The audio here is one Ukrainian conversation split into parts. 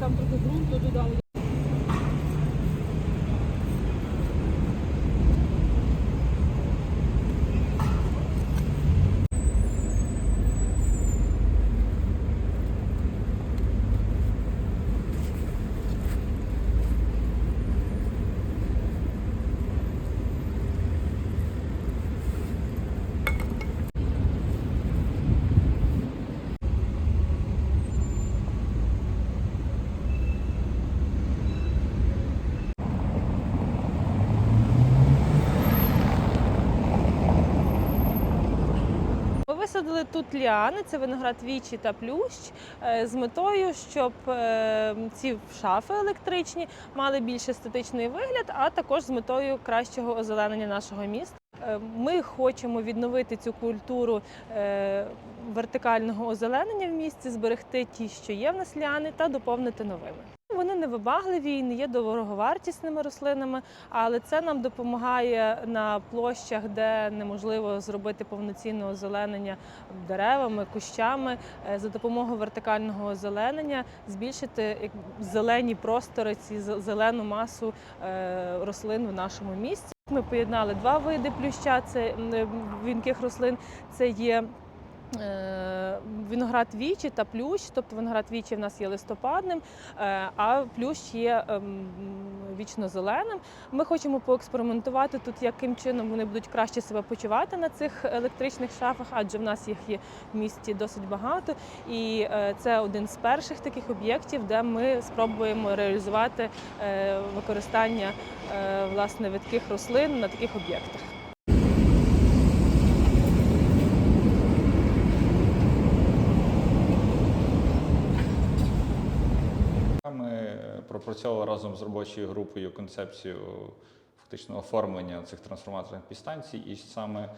там трохи ґрунту додали. Висадили тут ліани, це виноград вічі та плющ, е, з метою, щоб е, ці шафи електричні мали більш естетичний вигляд, а також з метою кращого озеленення нашого міста. Е, Ми хочемо відновити цю культуру вертикального озеленення в місті, зберегти ті, що є в нас ліани, та доповнити новими. Вони невибагливі і не є дороговартісними рослинами, але це нам допомагає на площах, де неможливо зробити повноцінне озеленення деревами, кущами. е, За допомогою вертикального озеленення збільшити зелені простори, ці зе- зелену масу е, рослин в нашому місті. Ми поєднали два види плюща. Це е, вінких рослин. Це є виноград вічі та плющ. Тобто виноград вічі в нас є листопадним, е, а плющ є ем, вічно-зеленим. Ми хочемо поекспериментувати тут, яким чином вони будуть краще себе почувати на цих електричних шафах, адже в нас їх є в місті досить багато. І е, це один з перших таких об'єктів, де ми спробуємо реалізувати е, використання е, власне видких рослин на таких об'єктах. Ми е, пропрацьовували разом з робочою групою концепцію фактично оформлення цих трансформаторних підстанцій, і саме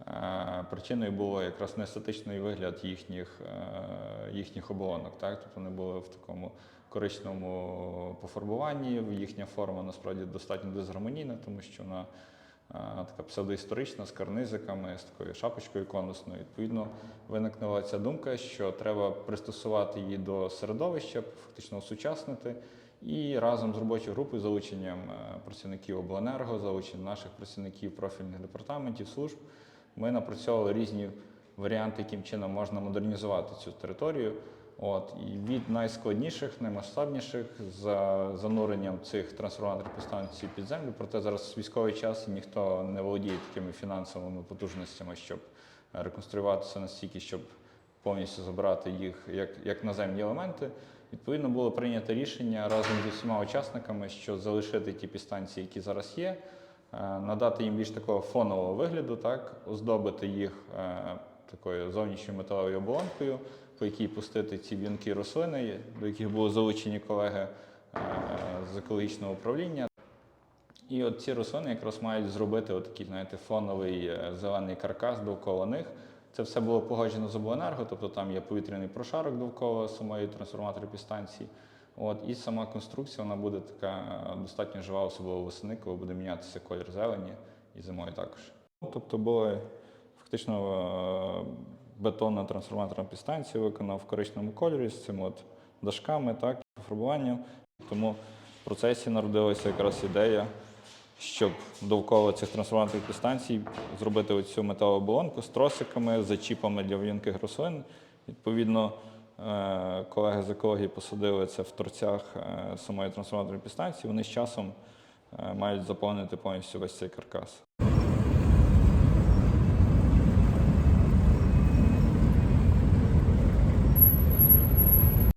е, причиною було якраз неестетичний вигляд їхніх, е, їхніх оболонок. Так? Тобто вони були в такому коричневому пофарбуванні, їхня форма насправді достатньо дисгармонійна, тому що вона е, така псевдоісторична, з карнизиками, з такою шапочкою конусною. Відповідно, виникнула ця думка, що треба пристосувати її до середовища, фактично осучаснити. І разом з робочою групою, залученням е, працівників обленерго, залученням наших працівників профільних департаментів, служб, ми напрацьовували різні варіанти, яким чином можна модернізувати цю територію. От і від найскладніших, наймасштабніших за зануренням цих трансформаторів підстанцій під землю. Проте зараз військовий час ніхто не володіє такими фінансовими потужностями, щоб е, реконструюватися настільки, щоб повністю забрати їх як, як наземні елементи. Відповідно, було прийнято рішення разом зі всіма учасниками, що залишити ті підстанції, які зараз є, е, надати їм більш такого фонового вигляду, так, оздобити їх е, такою зовнішньою металевою оболонкою, по якій пустити ці вінки рослини, до яких були залучені колеги е, з екологічного управління. І от ці рослини якраз мають зробити отакий, знаєте, фоновий зелений каркас довкола них. Це все було погоджено з обленерго, тобто там є повітряний прошарок довкола самої трансформаторної підстанції. От, і сама конструкція вона буде така е, достатньо жива, особливо восени, коли буде мінятися колір зелені і зимою також. Тобто була фактично е, бетонна трансформаторна підстанція, виконана в коричневому кольорі з цими от дашками, так, пофарбуванням. Тому в процесі народилася якраз ідея, щоб довкола цих трансформаторних підстанцій зробити оцю металову оболонку з тросиками, зачіпами для в'юнких рослин. Відповідно, е, колеги з екології посадили це в торцях е, самої трансформаторної підстанції. Вони з часом е, мають заповнити повністю весь цей каркас.